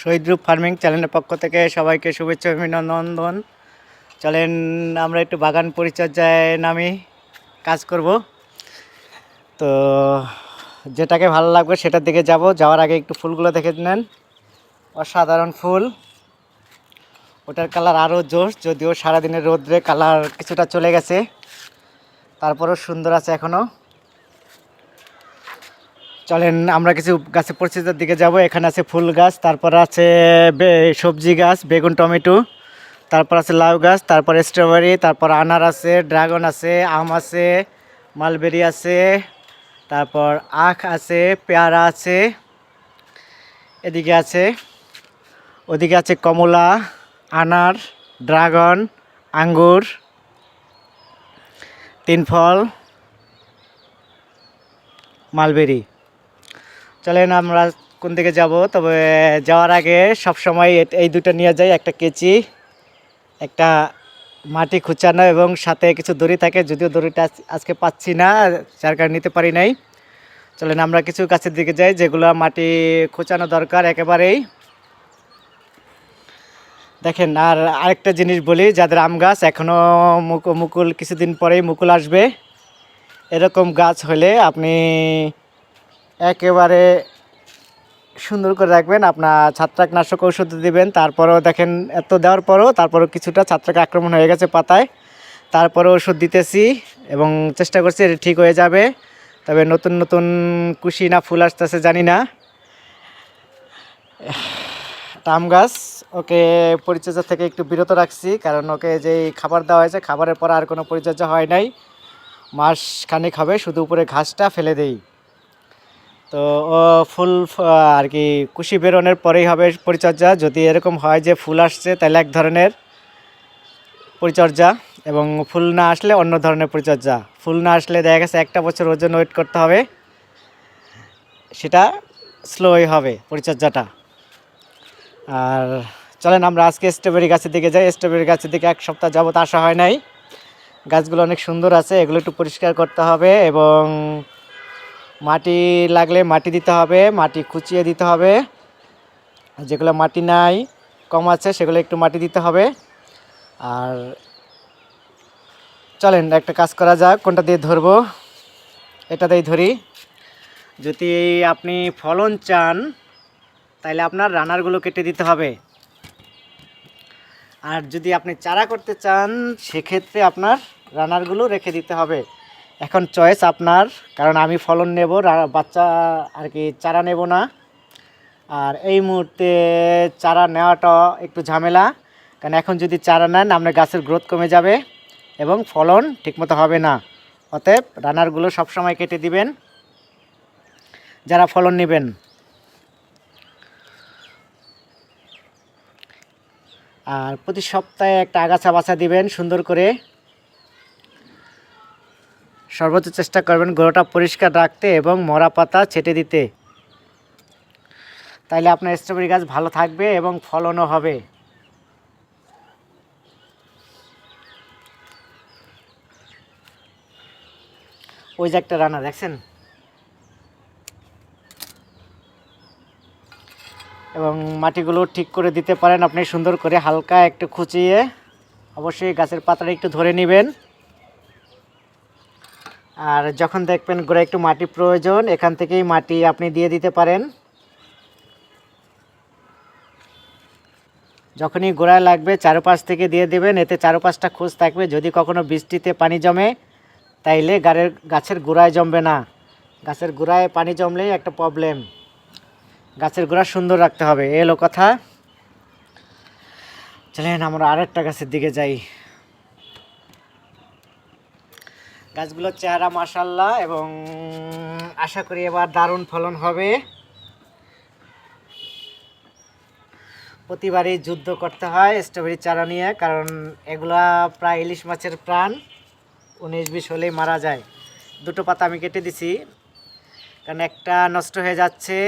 শহীদ group farming চ্যানেলের পক্ষ থেকে সবাইকে শুভেচ্ছা অভিনন্দন। চলেন, আমরা একটু বাগান পরিচর্যায় নামি, কাজ করব। তো যেটাকে ভালো লাগবে সেটার দিকে যাব। যাওয়ার আগে একটু ফুলগুলো দেখে নেন। অসাধারণ ফুল। ওটার কালার আরও জোশ, যদিও সারাদিনের রোদ্রে কালার কিছুটা চলে গেছে। তারপরও সুন্দর আছে এখনও চলেন, আমরা কিছু গাছের পরিচিতির দিকে যাব। এখানে আছে ফুল গাছ, তারপর আছে সবজি গাছ, বেগুন, টমেটো, তারপর আছে লাউ গাছ, তারপর স্ট্রবেরি তারপর আনার আছে ড্রাগন আছে, আম আছে মালবেরি আছে, তারপর আখ আছে, পেয়ারা আছে, এদিকে আছে, ওদিকে আছে কমলা, আনার ড্রাগন আঙ্গুর, তিন ফল মালবেরি চলেন আমরা কোন দিকে যাব? তবে যাওয়ার আগে সব সময় এই দুটো নিয়ে যাই, একটা কেচি, একটা মাটি খুঁচানো এবং সাথে কিছু দড়ি থাকে। যদিও দড়িটা আজকে পাচ্ছি না, যার কারণে নিতে পারি নাই। চলেন আমরা কিছু গাছের দিকে যাই, যেগুলো মাটি খোঁচানো দরকার একেবারেই। দেখেন, আর আরেকটা জিনিস বলি, যাদের আম গাছ এখনও মুকু মুকুল কিছুদিন পরেই মুকুল আসবে। এরকম গাছ হলে আপনি একেবারে সুন্দর করে রাখবেন, আপনার ছত্রাকনাশক ঔষধ দিবেন, তারপরেও দেখেন এত দেওয়ার পরও, তারপরেও কিছুটা ছত্রাক আক্রমণ হয়ে গেছে পাতায়। তারপরে ওষুধ দিতেছি এবং চেষ্টা করছি এটা ঠিক হয়ে যাবে, তবে নতুন নতুন কুশি না ফুল আসতেছে জানি না। আম গাছ, ওকে পরিচর্যা থেকে একটু বিরত রাখছি, কারণ ওকে যেই খাবার দেওয়া হয়েছে, খাবারের পর আর কোনো পরিচর্যা হয় নাই। মাস খানিক হবে, শুধু উপরে ঘাসটা ফেলে দেই। তো, ও ফুল আর কি কুশি বেরোনোর পরেই হবে পরিচর্যা। যদি এরকম হয় যে ফুল আসছে, তাহলে এক ধরনের পরিচর্যা এবং ফুল না আসলে অন্য ধরনের পরিচর্যা। ফুল না আসলে দেখা গেছে একটা বছর ওর জন্য ওয়েট করতে হবে, সেটা স্লোই হবে পরিচর্যাটা। আর চলেন আমরা আজকে স্ট্রবেরি গাছের দিকে যাই। স্ট্রবেরি গাছের দিকে এক সপ্তাহ যাবত আসা হয় নাই। গাছগুলো অনেক সুন্দর আছে, এগুলো একটু পরিষ্কার করতে হবে এবং মাটি লাগলে মাটি দিতে হবে, মাটি খুচিয়ে দিতে হবে। যেগুলো মাটি নাই, কম আছে, সেগুলো একটু মাটি দিতে হবে। আর চলেন, একটা কাজ করা যাক, কোনটা দিয়ে ধরবো? এটাতেই ধরি। যদি আপনি ফলন চান তাহলে আপনার রানারগুলো কেটে দিতে হবে। আর যদি আপনি চারা করতে চান, সেক্ষেত্রে আপনার রানারগুলো রেখে দিতে হবে। এখন চয়েস আপনার, কারণ আমি ফলন নেব বাচ্চা আর কি চারা নেব না। আর এই মুহূর্তে চারা নেওয়াটা একটু ঝামেলা, কারণ এখন যদি চারা নেন, আপনার গাছের গ্রোথ কমে যাবে এবং ফলন ঠিকমতো হবে না। অতএব রানারগুলো সবসময় কেটে দিবেন, যারা ফলন নেবেন। আর প্রতি সপ্তাহে একটা আগাছা বাছা দিবেন, সুন্দর করে। সর্বোচ্চ চেষ্টা করবেন গোড়াটা পরিষ্কার রাখতে এবং মরা পাতা ছেটে দিতে। তাইলে আপনার স্ট্রবেরি গাছ ভালো থাকবে এবং ফলনও হবে। ওই যে একটা রানা দেখছেন? এবং মাটিগুলো ঠিক করে দিতে পারেন, আপনি সুন্দর করে হালকা একটু খুঁচিয়ে অবশ্যই গাছের পাতাটা একটু ধরে নেবেন। আর যখন দেখবেন গোড়ায় একটু মাটি প্রয়োজন, এখান থেকেই মাটি আপনি দিয়ে দিতে পারেন। যখনই গোড়ায় লাগবে, চারপাশ থেকে দিয়ে দেবেন, এতে চারপাশটা খোঁজ থাকবে। যদি কখনো বৃষ্টিতে পানি জমে, তাইলে গাড়ের, গাছের গোড়ায় জমবে না। গাছের গোড়ায় পানি জমলেই একটা প্রবলেম গাছের গোড়া সুন্দর রাখতে হবে। এলো কথা। চলেন আমরা আরেকটা গাছের দিকে যাই। গাছগুলোর চেহারা মাসাল্লাহ এবং আশা করি এবার দারুণ ফলন হবে। প্রতিবারই যুদ্ধ করতে হয় স্ট্রবেরি চারা নিয়ে, কারণ এগুলা প্রায় ইলিশ মাছের প্রাণ। উনিশ বিশ হলেই মারা যায়। দুটো পাতা আমি কেটে দিছি। কারণ একটা নষ্ট হয়ে যাচ্ছে,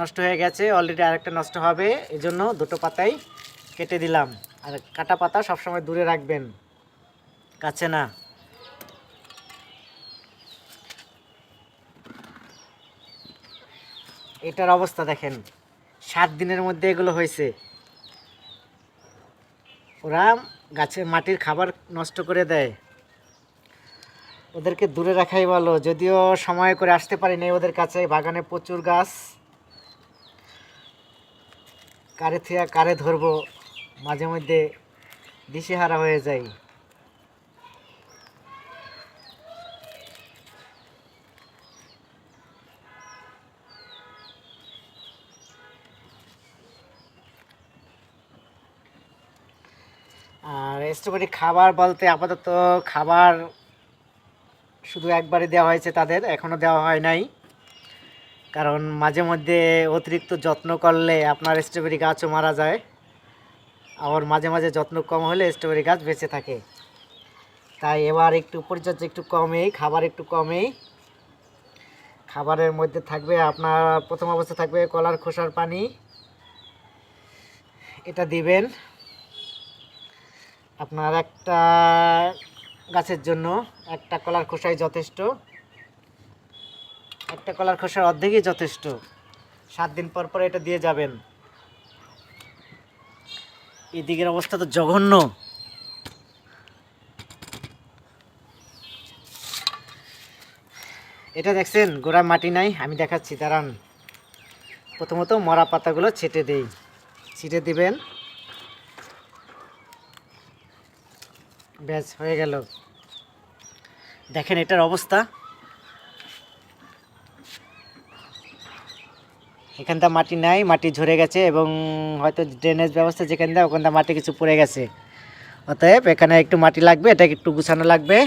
নষ্ট হয়ে গেছে অলরেডি আরেকটা নষ্ট হবে এই জন্য দুটো পাতাই কেটে দিলাম। আর কাটা পাতা সবসময় দূরে রাখবেন, কাছে না। এটার অবস্থা দেখেন। সাত দিনের মধ্যে এগুলো হয়েছে। ওরা গাছের মাটির খাবার নষ্ট করে দেয়। ওদেরকে দূরে রাখাই ভালো। যদিও সময় করে আসতে পারিনি ওদের কাছে, বাগানে প্রচুর গাছ। কারে থিয়া কারে ধরবো, মাঝে মধ্যে দিশেহারা হয়ে যায় আর স্ট্রবেরি খাবার বলতে আপাতত খাবার শুধু একবারই দেওয়া হয়েছে তাদের এখনও দেওয়া হয় নাই। কারণ মাঝে মধ্যে অতিরিক্ত যত্ন করলে আপনার স্ট্রবেরি গাছও মারা যায়। আবার মাঝে মাঝে যত্ন কম হলে স্ট্রবেরি গাছ বেঁচে থাকে। তাই এবার একটু পরিচর্যা একটু কমেই, খাবার একটু কমেই। খাবারের মধ্যে থাকবে আপনার, প্রথম অবস্থা থাকবে কলার খোসার পানি। এটা দিবেন। আপনার একটা গাছের জন্য একটা কলার খোসাই যথেষ্ট। একটা কলার খোসার অর্ধেকই যথেষ্ট। সাত দিন পর পর এটা দিয়ে যাবেন। এদিকের অবস্থা তো জঘন্য। এটা দেখছেন গোড়ায় মাটি নাই, আমি দেখাচ্ছি, দাঁড়ান। প্রথমত মরা পাতাগুলো ছেটে দেই। ছিটে দিবেন। ব্যাস, হয়ে গেল। দেখেন এটার অবস্থা। এখানটা মাটি নাই, মাটি ঝরে গেছে এবং হয়তো ড্রেনেজ ব্যবস্থা যেখান দিয়ে ওখানটা মাটি কিছু পড়ে গেছে। অতএব এখানে একটু মাটি লাগবে, এটাকে একটু গুছানো লাগবে।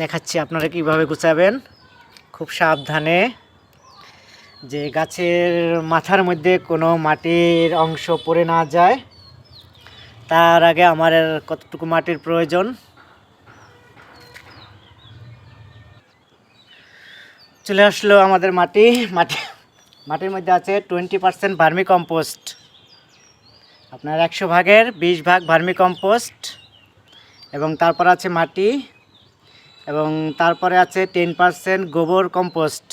দেখাচ্ছি আপনারা কীভাবে গুছাবেন। খুব সাবধানে যে গাছের মাথার মধ্যে কোনো মাটির অংশ পড়ে না যায়। তার আগে আমার কতটুকু মাটির প্রয়োজন? চলে আসলো আমাদের মাটি। মাটি, মাটির মধ্যে আছে টোয়েন্টি পার্সেন্ট ভার্মি কম্পোস্ট আপনার একশো ভাগের বিশ ভাগ ভার্মি কম্পোস্ট এবং তারপর আছে মাটি। এবং তারপরে আছে টেন পার্সেন্ট গোবর কম্পোস্ট,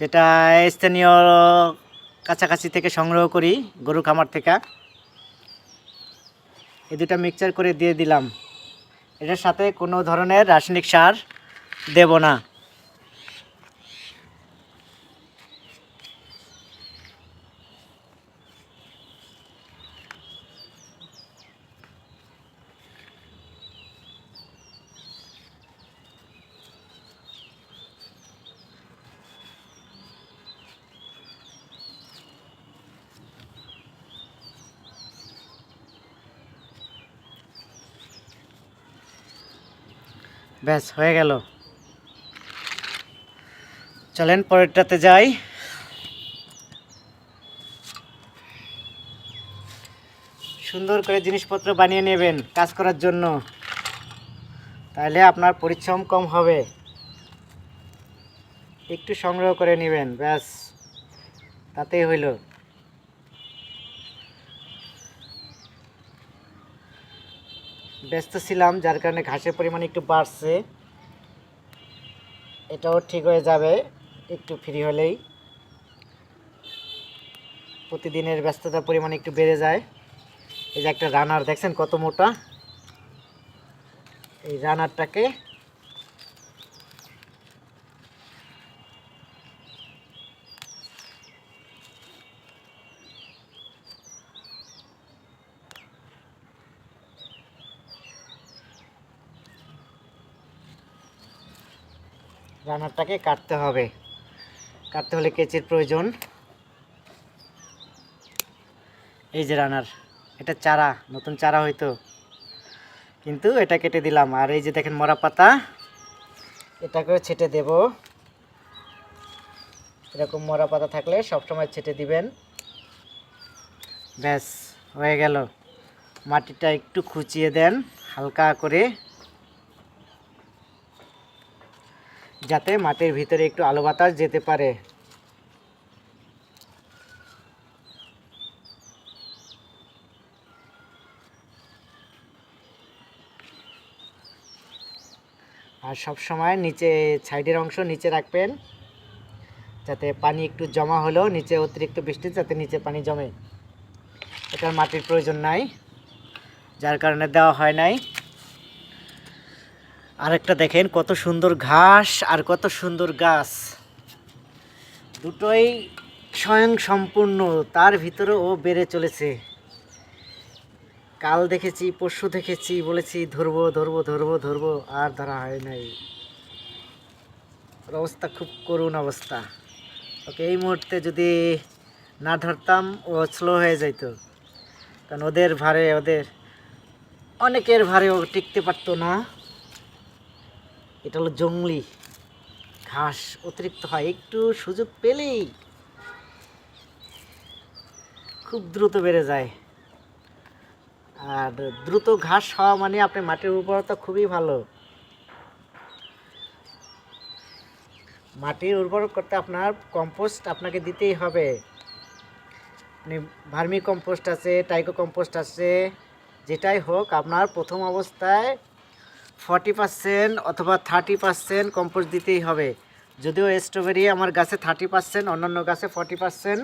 যেটা স্থানীয় কাছাকাছি থেকে সংগ্রহ করি গরু খামার থেকে। এই দুটা মিক্সচার করে দিয়ে দিলাম। এটার সাথে কোনো ধরনের রাসায়নিক সার দেব না। ব্যাস, হয়ে গেল। চলেন, পরেরটাতে যাই। সুন্দর করে জিনিসপত্র বানিয়ে নেবেন কাজ করার জন্য। তাহলে আপনার পরিশ্রম কম হবে। একটু সংগ্রহ করে নেবেন, ব্যাস। তাতেই হইল। ব্যস্ত ছিলাম, যার কারণে ঘাসের পরিমাণ একটু বাড়ছে। এটাও ঠিক হয়ে যাবে, একটু ফ্রি হলেই। প্রতিদিনের ব্যস্ততার পরিমাণ একটু বেড়ে যায়। এই যে একটা রানার দেখছেন কত মোটা? এই রানারটাকে রানারটাকে কাটতে হবে। কাটতে হলে কেচির প্রয়োজন। এই যে রানার, এটা চারা, নতুন চারা হয়তো। কিন্তু এটা কেটে দিলাম। আর এই যে দেখেন মরা পাতা, এটাকেও ছেটে দেব। এরকম মরা পাতা থাকলে সবসময় ছেটে দিবেন। ব্যাস, হয়ে গেল। মাটিটা একটু খুঁচিয়ে দেন, হালকা করে। যাতে মাটির ভিতরে একটু আলো বাতাস যেতে পারে। আর সব সময় নিচে, সাইডের অংশ নিচে রাখবেন, যাতে পানি একটু জমা হলেও নিচে অতিরিক্ত বৃষ্টি যাতে নিচে পানি জমে। এটার মাটির প্রয়োজন নাই, যার কারণে দেওয়া হয় নাই। আরেকটা দেখেন, কত সুন্দর ঘাস আর কত সুন্দর গাছ। দুটোই স্বয়ং সম্পূর্ণ তার ভিতরে ও বেড়ে চলেছে। কাল দেখেছি, পরশু দেখেছি, বলেছি ধরবো ধরবো ধরবো ধরবো, আর ধরা হয় নাই। অবস্থা খুব করুণ অবস্থা। ওকে, এই মুহূর্তে যদি না ধরতাম, ও স্লো হয়ে যাইতো। কারণ ওদের ভারে, ওদের অনেকের ভারে ও টিকতে পারতো না। এটা হলো জঙ্গলি। ঘাস অতিরিক্ত হয়, একটু সুযোগ পেলেই খুব দ্রুত বেড়ে যায়। আর দ্রুত ঘাস হওয়া মানে আপনার মাটির উর্বরতা খুবই ভালো। মাটির উর্বর করতে আপনার কম্পোস্ট আপনাকে দিতেই হবে। মানে ভার্মি কম্পোস্ট আছে টাইকো কম্পোস্ট আছে, যেটাই হোক, আপনার প্রথম অবস্থায় ফর্টি পার্সেন্ট অথবা থার্টি পার্সেন্ট কম্পোস্ট দিতেই হবে। যদিও স্ট্রবেরি আমার গাছে থার্টি পার্সেন্ট অন্যান্য গাছে ফর্টি পার্সেন্ট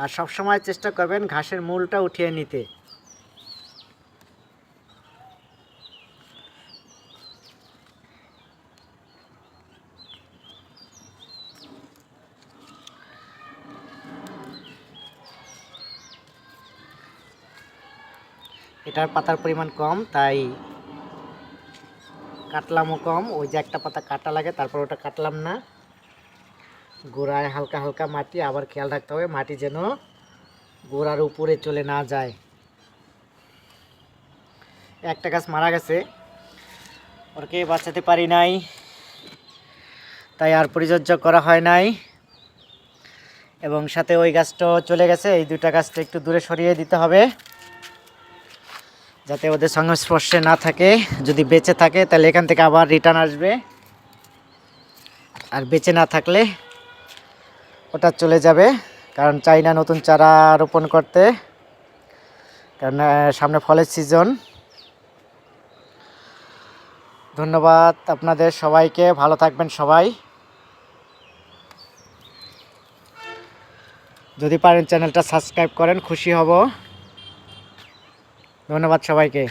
আর সবসময় চেষ্টা করবেন ঘাসের মূলটা উঠিয়ে নিতে। এটার পাতার পরিমাণ কম, তাই কাটলামও কম। ওই যে একটা পাতা কাটা লাগে, তারপর ওটা কাটলাম না। গোড়ায় হালকা হালকা মাটি, আবার খেয়াল রাখতে হবে মাটি যেন গোড়ার উপরে চলে না যায়। একটা গাছ মারা গেছে, ওরকে বাঁচাতে পারি নাই, তাই আর পরিচর্যা করা হয় নাই। এবং সাথে ওই গাছটাও চলে গেছে, এই দুটা গাছটা একটু দূরে সরিয়ে দিতে হবে। যাতে ওদের সংস্পর্শে না থাকে, যদি বেঁচে থাকে, তাহলে এখান থেকে আবার রিটার্ন আসবে। আর বেঁচে না থাকলে ওটা চলে যাবে, কারণ চাই না নতুন চারা রোপণ করতে, কারণ সামনে ফলের সিজন ধন্যবাদ আপনাদের সবাইকে, ভালো থাকবেন সবাই। যদি পারেন চ্যানেলটা সাবস্ক্রাইব করেন, খুশি হব। ধন্যবাদ সবাইকে।